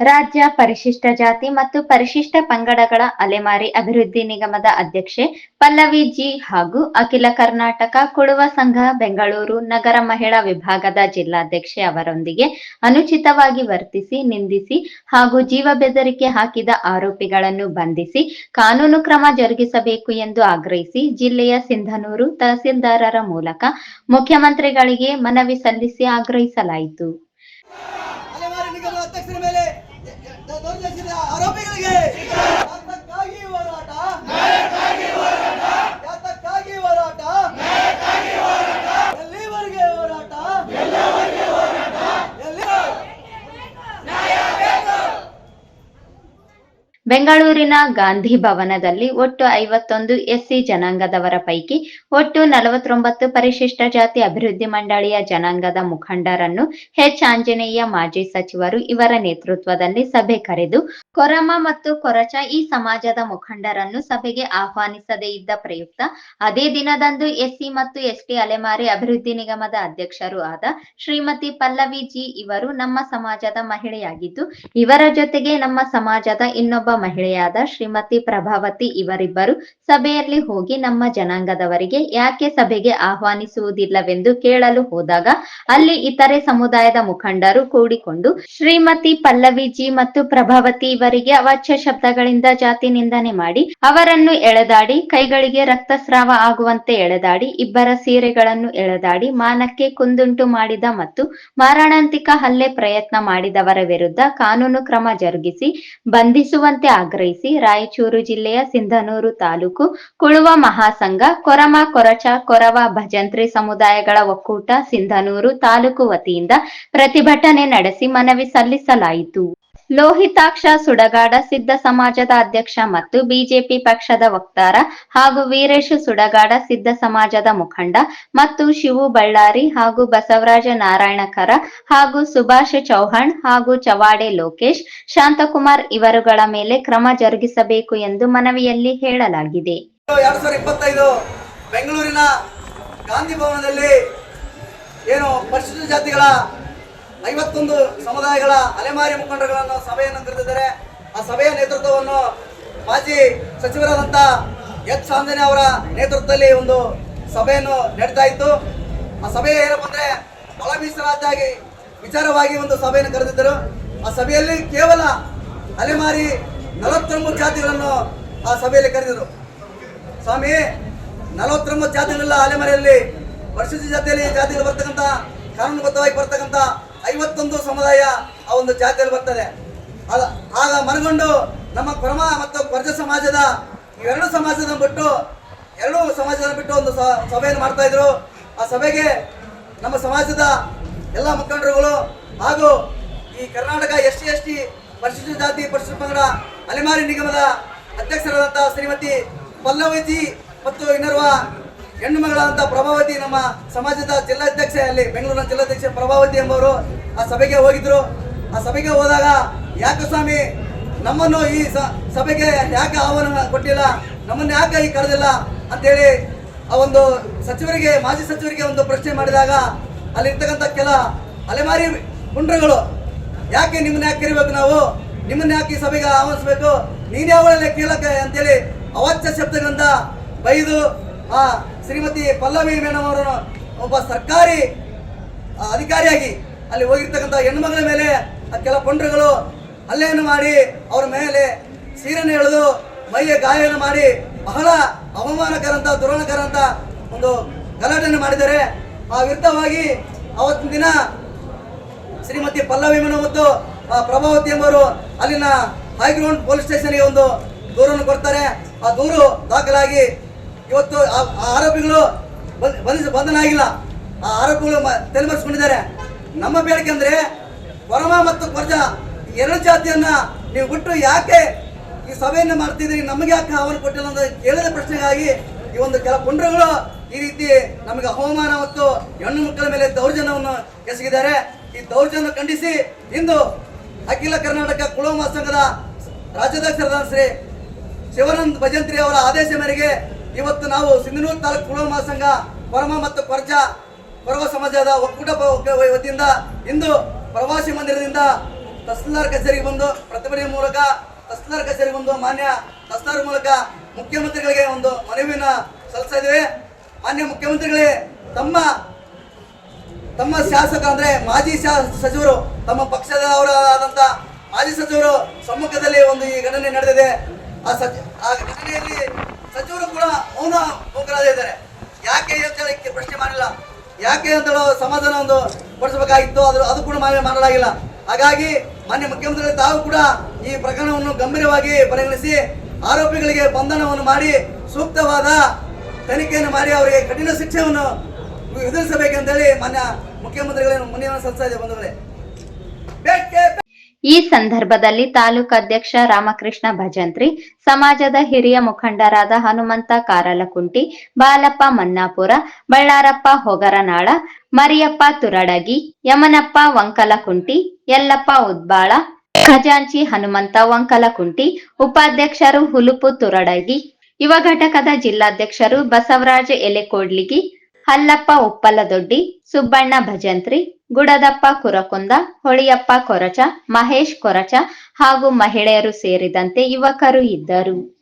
ರಾಜ್ಯ ಪರಿಶಿಷ್ಟ ಜಾತಿ ಮತ್ತು ಪರಿಶಿಷ್ಟ ಪಂಗಡಗಳ ಅಲೆಮಾರಿ ಅಭಿವೃದ್ಧಿ ನಿಗಮದ ಅಧ್ಯಕ್ಷೆ ಪಲ್ಲವಿ ಜಿ ಹಾಗೂ ಅಖಿಲ ಕರ್ನಾಟಕ ಕೊಡುವ ಸಂಘ ಬೆಂಗಳೂರು ನಗರ ಮಹಿಳಾ ವಿಭಾಗದ ಜಿಲ್ಲಾಧ್ಯಕ್ಷೆ ಅವರೊಂದಿಗೆ ಅನುಚಿತವಾಗಿ ವರ್ತಿಸಿ ನಿಂದಿಸಿ ಹಾಗೂ ಜೀವ ಬೆದರಿಕೆ ಹಾಕಿದ ಆರೋಪಿಗಳನ್ನು ಬಂಧಿಸಿ ಕಾನೂನು ಕ್ರಮ ಜರುಗಿಸಬೇಕು ಎಂದು ಆಗ್ರಹಿಸಿ ಜಿಲ್ಲೆಯ ಸಿಂಧನೂರು ತಹಸೀಲ್ದಾರರ ಮೂಲಕ ಮುಖ್ಯಮಂತ್ರಿಗಳಿಗೆ ಮನವಿ ಸಲ್ಲಿಸಿ ಆಗ್ರಹಿಸಲಾಯಿತು. ಮೇಲೆ ಆರೋಪಿಗಳಿಗೆ ಬೆಂಗಳೂರಿನ ಗಾಂಧಿ ಭವನದಲ್ಲಿ ಒಟ್ಟು ಐವತ್ತೊಂದು ಎಸ್ಸಿ ಜನಾಂಗದವರ ಪೈಕಿ ಒಟ್ಟು ನಲವತ್ತೊಂಬತ್ತು ಪರಿಶಿಷ್ಟ ಜಾತಿ ಅಭಿವೃದ್ಧಿ ಮಂಡಳಿಯ ಜನಾಂಗದ ಮುಖಂಡರನ್ನು ಎಚ್. ಆಂಜನೇಯ ಮಾಜಿ ಸಚಿವರು ಇವರ ನೇತೃತ್ವದಲ್ಲಿ ಸಭೆ ಕರೆದು, ಕೊರಮ ಮತ್ತು ಕೊರಚ ಈ ಸಮಾಜದ ಮುಖಂಡರನ್ನು ಸಭೆಗೆ ಆಹ್ವಾನಿಸದೇ ಇದ್ದ ಪ್ರಯುಕ್ತ, ಅದೇ ದಿನದಂದು ಎಸ್ಸಿ ಮತ್ತು ಎಸ್ಟಿ ಅಲೆಮಾರಿ ಅಭಿವೃದ್ಧಿ ನಿಗಮದ ಅಧ್ಯಕ್ಷರು ಆದ ಶ್ರೀಮತಿ ಪಲ್ಲವಿ ಜಿ ಇವರು ನಮ್ಮ ಸಮಾಜದ ಮಹಿಳೆಯಾಗಿದ್ದು, ಇವರ ಜೊತೆಗೆ ನಮ್ಮ ಸಮಾಜದ ಇನ್ನೊಬ್ಬ ಮಹಿಳೆಯಾದ ಶ್ರೀಮತಿ ಪ್ರಭಾವತಿ ಇವರಿಬ್ಬರು ಸಭೆಯಲ್ಲಿ ಹೋಗಿ ನಮ್ಮ ಜನಾಂಗದವರಿಗೆ ಯಾಕೆ ಸಭೆಗೆ ಆಹ್ವಾನಿಸುವುದಿಲ್ಲವೆಂದು ಕೇಳಲು ಹೋದಾಗ ಅಲ್ಲಿ ಇತರೆ ಸಮುದಾಯದ ಮುಖಂಡರು ಕೂಡಿಕೊಂಡು ಶ್ರೀಮತಿ ಪಲ್ಲವಿಜಿ ಮತ್ತು ಪ್ರಭಾವತಿ ಇವರಿಗೆ ಅವಾಚ್ಯ ಶಬ್ದಗಳಿಂದ ಜಾತಿ ನಿಂದನೆ ಮಾಡಿ ಅವರನ್ನು ಎಳೆದಾಡಿ ಕೈಗಳಿಗೆ ರಕ್ತಸ್ರಾವ ಆಗುವಂತೆ ಎಳೆದಾಡಿ ಇಬ್ಬರ ಸೀರೆಗಳನ್ನು ಎಳೆದಾಡಿ ಮಾನಕ್ಕೆ ಕುಂದುಂಟು ಮಾಡಿದ ಮತ್ತು ಮಾರಣಾಂತಿಕ ಹಲ್ಲೆ ಪ್ರಯತ್ನ ಮಾಡಿದವರ ವಿರುದ್ಧ ಕಾನೂನು ಕ್ರಮ ಜರುಗಿಸಿ ಬಂಧಿಸುವಂತೆ ಆಗ್ರಹಿಸಿ ರಾಯಚೂರು ಜಿಲ್ಲೆಯ ಸಿಂಧನೂರು ತಾಲೂಕು ಕುಳುವ ಮಹಾಸಂಘ, ಕೊರಮ, ಕೊರಚ, ಕೊರವ ಭಜಂತ್ರಿ ಸಮುದಾಯಗಳ ಒಕ್ಕೂಟ ಸಿಂಧನೂರು ತಾಲೂಕು ವತಿಯಿಂದ ಪ್ರತಿಭಟನೆ ನಡೆಸಿ ಮನವಿ ಸಲ್ಲಿಸಲಾಯಿತು. ಲೋಹಿತಾಕ್ಷ ಸುಡಗಾಡ ಸಿದ್ಧ ಸಮಾಜದ ಅಧ್ಯಕ್ಷ ಮತ್ತು ಬಿಜೆಪಿ ಪಕ್ಷದ ವಕ್ತಾರ ಹಾಗೂ ವೀರೇಶ್ ಸುಡಗಾಡ ಸಿದ್ಧ ಸಮಾಜದ ಮುಖಂಡ ಮತ್ತು ಶಿವು ಬಳ್ಳಾರಿ ಹಾಗೂ ಬಸವರಾಜ ನಾರಾಯಣಕರ ಹಾಗೂ ಸುಭಾಷ್ ಚೌಹಾಣ್ ಹಾಗೂ ಚವಾಡೆ ಲೋಕೇಶ್, ಶಾಂತಕುಮಾರ್ ಇವರುಗಳ ಮೇಲೆ ಕ್ರಮ ಜರುಗಿಸಬೇಕು ಎಂದು ಮನವಿಯಲ್ಲಿ ಹೇಳಲಾಗಿದೆ. ಬೆಂಗಳೂರಿನ ಗಾಂಧಿ ಭವನದಲ್ಲಿ ಏನು ಪರಿಶಿಷ್ಟ ಜಾತಿಗಳ ಐವತ್ತೊಂದು ಸಮುದಾಯಗಳ ಅಲೆಮಾರಿ ಮುಖಂಡರುಗಳನ್ನು ಸಭೆಯನ್ನು ಕರೆದಿದ್ದಾರೆ. ಆ ಸಭೆಯ ನೇತೃತ್ವವನ್ನು ಮಾಜಿ ಸಚಿವರಾದಂಥ ಎಚ್ ಆಂಜನೇ ಅವರ ನೇತೃತ್ವದಲ್ಲಿ ಒಂದು ಸಭೆಯನ್ನು ನಡೀತಾ ಇತ್ತು. ಆ ಸಭೆ ಏನಪ್ಪ ಅಂದರೆ ಒಳ ಮೀಸಲಾತಿಯಾಗಿ ವಿಚಾರವಾಗಿ ಒಂದು ಸಭೆಯನ್ನು ಕರೆದಿದ್ದರು. ಆ ಸಭೆಯಲ್ಲಿ ಕೇವಲ ಅಲೆಮಾರಿ ನಲವತ್ತೊಂಬತ್ತು ಜಾತಿಗಳನ್ನು ಆ ಸಭೆಯಲ್ಲಿ ಕರೆದಿದ್ರು ಸ್ವಾಮಿ, ನಲವತ್ತೊಂಬತ್ತು ಜಾತಿಗಳೆಲ್ಲ ಅಲೆಮಾರಿಯಲ್ಲಿ ಪರಿಶಿಷ್ಟ ಜಾತಿಯಲ್ಲಿ ಜಾತಿಗಳು ಬರ್ತಕ್ಕಂಥ, ಕಾನೂನುಬದ್ಧವಾಗಿ ಬರ್ತಕ್ಕಂಥ ಐವತ್ತೊಂದು ಸಮುದಾಯ ಆ ಒಂದು ಜಾತಿಯಲ್ಲಿ ಬರ್ತದೆ. ಆಗ ಮನಗೊಂಡು ನಮ್ಮ ಕೊರಮ ಮತ್ತು ಕೊರಜ ಸಮಾಜದ ಎರಡು ಸಮಾಜದ ಬಿಟ್ಟು, ಎರಡೂ ಸಮಾಜದ ಬಿಟ್ಟು ಒಂದು ಸ- ಸಭೆಯನ್ನು ಮಾಡ್ತಾ ಇದ್ರು. ಆ ಸಭೆಗೆ ನಮ್ಮ ಸಮಾಜದ ಎಲ್ಲ ಮುಖಂಡರುಗಳು ಹಾಗೂ ಈ Karnataka S T S T ಪರಿಶಿಷ್ಟ ಜಾತಿ ಪರಿಶಿಷ್ಟ ಪಂಗಡ ಅಲೆಮಾರಿ ನಿಗಮದ ಅಧ್ಯಕ್ಷರಾದಂತಹ ಶ್ರೀಮತಿ ಪಲ್ಲವಿಜಿ ಮತ್ತು ಇನ್ನರ್ವ ಹೆಣ್ಣು ಮಗಳಾದಂಥ ಪ್ರಭಾವತಿ ನಮ್ಮ ಸಮಾಜದ ಜಿಲ್ಲಾಧ್ಯಕ್ಷೆ ಅಲ್ಲಿ ಬೆಂಗಳೂರಿನ ಜಿಲ್ಲಾಧ್ಯಕ್ಷೆ ಪ್ರಭಾವತಿ ಎಂಬವರು ಆ ಸಭೆಗೆ ಹೋಗಿದ್ರು. ಆ ಸಭೆಗೆ ಹೋದಾಗ ಯಾಕೆ ಸ್ವಾಮಿ ನಮ್ಮನ್ನು ಈ ಸಭೆಗೆ ಯಾಕೆ ಆಹ್ವಾನ ಕೊಟ್ಟಿಲ್ಲ, ನಮ್ಮನ್ನು ಯಾಕೆ ಈ ಕರೆದಿಲ್ಲ ಅಂತೇಳಿ ಆ ಒಂದು ಸಚಿವರಿಗೆ, ಮಾಜಿ ಸಚಿವರಿಗೆ ಒಂದು ಪ್ರಶ್ನೆ ಮಾಡಿದಾಗ ಅಲ್ಲಿರ್ತಕ್ಕಂಥ ಕೆಲ ಅಲೆಮಾರಿ ಪುಂಡ್ರಗಳು ಯಾಕೆ ನಿಮ್ಮನ್ನ ಯಾಕೆ ಕರಿಬೇಕು ನಾವು? ನಿಮ್ಮನ್ನ ಯಾಕೆ ಈ ಸಭೆಗೆ ಆಹ್ವಾನಿಸ್ಬೇಕು? ನೀನೇ ಯಾವಳಲ್ಲೇ ಕೇಳಕ್ಕೆ? ಅಂತೇಳಿ ಅವಾಚ್ಯ ಶಬ್ದಗಳಿಂದ ಬೈದು ಆ, ಶ್ರೀಮತಿ ಪಲ್ಲವಿ ಮೇಡಮ್ ಅವರು ಒಬ್ಬ ಸರ್ಕಾರಿ ಅಧಿಕಾರಿಯಾಗಿ ಅಲ್ಲಿ ಹೋಗಿರ್ತಕ್ಕಂಥ ಹೆಣ್ಮಗಳ ಮೇಲೆ ಆ, ಕೆಲ ಪುಂಡ್ರಗಳು ಹಲ್ಲೆಯನ್ನು ಮಾಡಿ ಅವರ ಮೇಲೆ ಸೀರೆಯನ್ನು ಎಳೆದು ಮೈಯ ಗಾಯವನ್ನು ಮಾಡಿ ಬಹಳ ಅವಮಾನಕರಂತ ದುರಣಕರಂತ ಒಂದು ಗಲಾಟೆಯನ್ನು ಮಾಡಿದ್ದಾರೆ. ಆ, ವಿರುದ್ಧವಾಗಿ ಅವತ್ತಿನ ದಿನ ಶ್ರೀಮತಿ ಪಲ್ಲವಿ ಮೇಡಮ್ ಮತ್ತು ಪ್ರಭಾವತಿ ಎಂಬರು ಅಲ್ಲಿನ ಹೈಗ್ರೌಂಡ್ ಪೊಲೀಸ್ ಸ್ಟೇಷನ್ಗೆ ಒಂದು ದೂರನ್ನು ಕೊಡ್ತಾರೆ. ಆ ದೂರು ದಾಖಲಾಗಿ ಇವತ್ತು ಆರೋಪಿಗಳು ಬಂಧಿಸ ಬಂಧನ ಆಗಿಲ್ಲ ಆ ಆರೋಪಿಗಳು ತಲೆಮರೆಸ್ಕೊಂಡಿದ್ದಾರೆ. ನಮ್ಮ ಬೇಡಿಕೆ ಅಂದ್ರೆ ಕೊರಮ ಮತ್ತು ಕೊರ್ಜ ಎರಡು ಜಾತಿಯನ್ನ ನೀವು ಬಿಟ್ಟು ಯಾಕೆ ಈ ಸಭೆಯನ್ನ ಮಾಡ್ತಿದ್ರಿ ನಮಗೆ ಯಾಕೆ ಆಹ್ವಾನ ಕೊಟ್ಟಿಲ್ಲ ಅಂತ ಕೇಳಿದ ಪ್ರಶ್ನೆಗಾಗಿ ಈ ಒಂದು ಕೆಲ ಪುಂಡ್ರಗಳು ಈ ರೀತಿ ನಮಗೆ ಅವಮಾನ ಮತ್ತು ಹೆಣ್ಣು ಮಕ್ಕಳ ಮೇಲೆ ದೌರ್ಜನ್ಯವನ್ನು ಎಸಗಿದ್ದಾರೆ. ಈ ದೌರ್ಜನ್ಯ ಖಂಡಿಸಿ ಇಂದು ಅಖಿಲ ಕರ್ನಾಟಕ ಕುಳುಮ ಸಂಘದ ರಾಜ್ಯಾಧ್ಯಕ್ಷರಾದ ಶ್ರೀ ಶಿವಾನಂದ್ ಭಜಂತ್ರಿ ಅವರ ಆದೇಶ ಮೇರೆಗೆ ಇವತ್ತು ನಾವು ಸಿಂಧನೂರು ತಾಲೂಕು ಪುನರ್ ಮಹಾಸಂಘ ಕೊರಮ ಮತ್ತು ಪರ್ಜ ಕೊರವ ಸಮಾಜದ ಒಕ್ಕೂಟ ವತಿಯಿಂದ ಇಂದು ಪ್ರವಾಸಿ ಮಂದಿರದಿಂದ ತಹಸೀಲ್ದಾರ್ ಕಚೇರಿಗೆ ಬಂದು ಪ್ರತಿಭಟನೆ ಮೂಲಕ ತಹಸೀಲ್ದಾರ್ ಕಚೇರಿಗೆ ಬಂದು ಮಾನ್ಯ ತಹಸೀಲ್ದಾರ್ ಮೂಲಕ ಮುಖ್ಯಮಂತ್ರಿಗಳಿಗೆ ಒಂದು ಮನವಿಯನ್ನ ಸಲ್ಲಿಸ್ತಾ ಇದ್ದೇವೆ. ಮಾನ್ಯ ಮುಖ್ಯಮಂತ್ರಿಗಳೇ, ತಮ್ಮ ತಮ್ಮ ಶಾಸಕ ಅಂದ್ರೆ ಮಾಜಿ ಸಚಿವರು, ತಮ್ಮ ಪಕ್ಷದ ಅವರಾದಂತ ಮಾಜಿ ಸಚಿವರು ಸಮ್ಮುಖದಲ್ಲಿ ಒಂದು ಈ ಘಟನೆ ನಡೆದಿದೆ. ಆ ಸಚಿ ಆ ಘಟನೆಯಲ್ಲಿ ಸಚಿವರು ಕೂಡ ಮೌನ ಇದ್ದಾರೆ. ಯಾಕೆ ಅಂತ ಪ್ರಶ್ನೆ ಮಾಡಿಲ್ಲ? ಯಾಕೆ ಅಂತ ಸಮಾಧಾನ ಒಂದು ಪಡಿಸಬೇಕಾಗಿತ್ತು? ಅದು ಅದು ಕೂಡ ಮಾಡಲಾಗಿಲ್ಲ. ಹಾಗಾಗಿ ಮಾನ್ಯ ಮುಖ್ಯಮಂತ್ರಿಗಳು ತಾವು ಕೂಡ ಈ ಪ್ರಕರಣವನ್ನು ಗಂಭೀರವಾಗಿ ಪರಿಗಣಿಸಿ ಆರೋಪಿಗಳಿಗೆ ಬಂಧನವನ್ನು ಮಾಡಿ ಸೂಕ್ತವಾದ ತನಿಖೆಯನ್ನು ಮಾಡಿ ಅವರಿಗೆ ಕಠಿಣ ಶಿಕ್ಷೆಯನ್ನು ವಿಧಿಸಬೇಕಂತೇಳಿ ಮಾನ್ಯ ಮುಖ್ಯಮಂತ್ರಿಗಳೇನು ಮುನಿಯನ್ನು ಸಲ್ಲಿಸ್ತಾ ಇದೆ ಬಂಧುಗಳೇ ಈ ಸಂದರ್ಭದಲ್ಲಿ ತಾಲೂಕಾಧ್ಯಕ್ಷ ರಾಮಕೃಷ್ಣ ಭಜಂತ್ರಿ, ಸಮಾಜದ ಹಿರಿಯ ಮುಖಂಡರಾದ ಹನುಮಂತ ಕಾರಲಕುಂಟಿ, ಬಾಲಪ್ಪ ಮನ್ನಾಪುರ, ಬಳ್ಳಾರಪ್ಪ ಹೊಗರನಾಳ, ಮರಿಯಪ್ಪ ತುರಡಗಿ, ಯಮನಪ್ಪ ವಂಕಲಕುಂಟಿ, ಯಲ್ಲಪ್ಪ ಉದ್ಬಾಳ, ಖಜಾಂಚಿ ಹನುಮಂತ ವಂಕಲಕುಂಟಿ, ಉಪಾಧ್ಯಕ್ಷರು ಹುಲುಪು ತುರಡಗಿ, ಯುವ ಘಟಕದ ಜಿಲ್ಲಾಧ್ಯಕ್ಷರು ಬಸವರಾಜ ಎಲೆಕೋಡ್ಲಿಗಿ ಹಲ್ಲಪ್ಪ ಉಪ್ಪಲದೊಡ್ಡಿ, ಸುಬ್ಬಣ್ಣ ಭಜಂತ್ರಿ, ಗುಡದಪ್ಪ ಕುರಕುಂದ, ಹೊಳಿಯಪ್ಪ ಕೊರಚ, ಮಹೇಶ್ ಕೊರಚ ಹಾಗೂ ಮಹಿಳೆಯರು ಸೇರಿದಂತೆ ಯುವಕರು ಇದ್ದರು.